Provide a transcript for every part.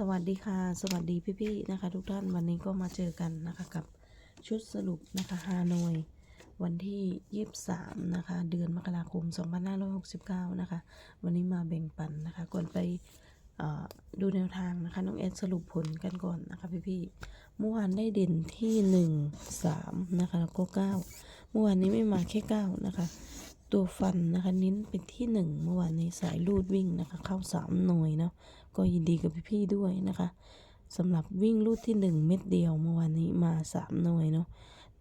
สวัสดีค่ะ สวัสดีพี่ๆนะคะ ทุกท่านวันนี้ก็มาเจอกันนะคะกับชุดสรุปนะคะฮานอยวันที่ 23 นะคะ เดือนมกราคม 2569 นะคะ วันนี้มาแบ่งปันนะคะ ก่อนไปดูแนวทางนะคะ น้องแอดสรุปผลกันก่อนนะคะพี่ๆเมื่อวานได้เด่นที่ 1 3 นะคะแล้วก็ 9 เมื่อวานนี้ไม่มาแค่ 9 นะคะ ตัวฟันนะคะเน้นเป็นที่หนึ่งเมื่อวานในสายลูดวิ่งนะคะเข้าสามหน่วยเนาะก็ยินดีกับพี่ๆด้วยนะคะสำหรับวิ่งลูดที่หนึ่งเม็ดเดียวเมื่อวานนี้มาสามหน่วยเนาะ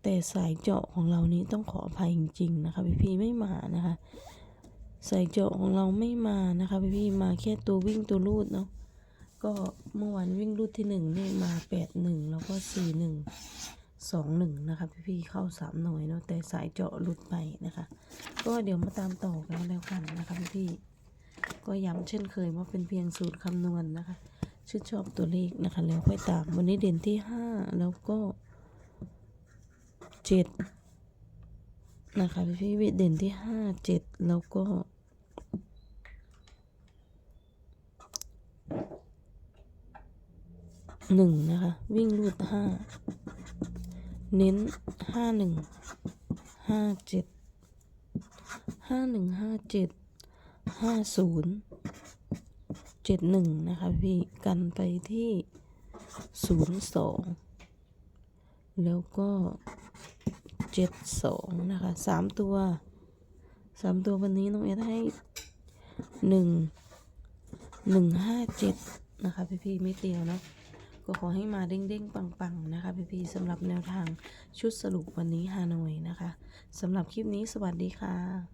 แต่สายเจาะของเรานี้ต้องขออภัยจริงๆนะคะพี่ๆไม่มานะคะสายเจาะของเราไม่มานะคะพี่ๆมาแค่ตัววิ่งตัวลูดเนาะก็เมื่อวานวิ่งลูดที่หนึ่งนี่มาแปดหนึ่งแล้วก็สี่หนึ่งสองหนึ่งนะคะพี่ๆเข้าสามหน่วยเนาะแต่สายเจาะหลุดไปนะคะ ก็เดี๋ยวมาตามต่อกันแล้วกันนะคะพี่ก็ย้ำเช่นเคยว่าเป็นเพียงสูตรคำนวณนะคะชื่นชอบตัวเลขนะคะ แล้วค่อยตามวันนี้เด่นที่ห้าแล้วก็เจ็ดนะคะพี่พี่เด่นที่ห้าเจ็ดแล้วก็หนึ่งนะคะ วิ่งรูดห้าเน้นห้าหนึ่งห้าเจ็ด ห้าหนึ่งห้าเจ็ดห้าศูนย์เจ็ดหนึ่งนะคะพี่กันไปที่ศูนย์สองแล้วก็เจ็ดสองนะคะสามตัวสามตัววันนี้น้องเอสให้หนึ่งหนึ่งห้าเจ็ดนะคะพี่พี่ไม่เตียวนะก็ขอให้มาเด้งๆ ปังๆ นะคะพี่พี่สำหรับแนวทางชุดสรุปวันนี้ฮานอยนะคะสำหรับคลิปนี้สวัสดีค่ะ